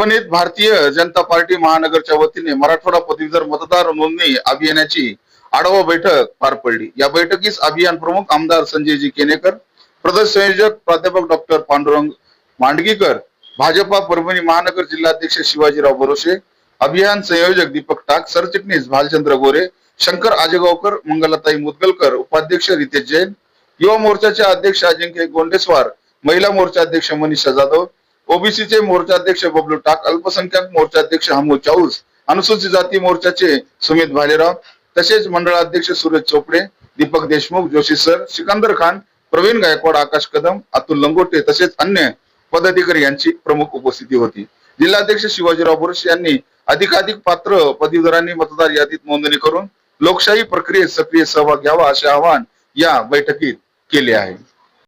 परभणीत भारतीय जनता पार्टी महानगरच्या वतीने मराठवाडा पदवीधर मतदार नोंदणी अभियानाची आढावा बैठक पार पडली. या बैठकीस अभियान प्रमुख आमदार संजयजी केनेकर प्रदेश संयोजक प्राध्यापक डॉक्टर पांडुरंग मांडगीकर भाजपा परभणी महानगर जिल्हाध्यक्ष शिवाजीराव बरोशे अभियान संयोजक दीपक टाक सरचिटणीस भालचंद्र गोरे शंकर आजेगावकर मंगलाताई मुदगलकर उपाध्यक्ष रितेश जैन युवा मोर्चाचे अध्यक्ष अजिंक्य गोंडेस्वार महिला मोर्चा अध्यक्ष मनीषा जाधव ओबीसीचे मोर्चाध्यक्ष बबलू टाक अल्पसंख्याक मोर्चाध्यक्ष हमू चाऊस अनुसूचित जाती मोर्चाचे सुमित भालेराव तसेच मंडळाध्यक्ष सूरज चोपडे दीपक देशमुख जोशी सर सिकंदर खान प्रवीण गायकवाड आकाश कदम अतुल लंगोटे तसेच अन्य पदाधिकारी यांची प्रमुख उपस्थिती होती. जिल्हाध्यक्ष शिवाजीराव बुरश यांनी अधिकाधिक पात्र पदवीधरांनी मतदार यादीत नोंदणी करून लोकशाही प्रक्रियेत सक्रिय सहभाग घ्यावा असे आवाहन या बैठकीत केले आहे.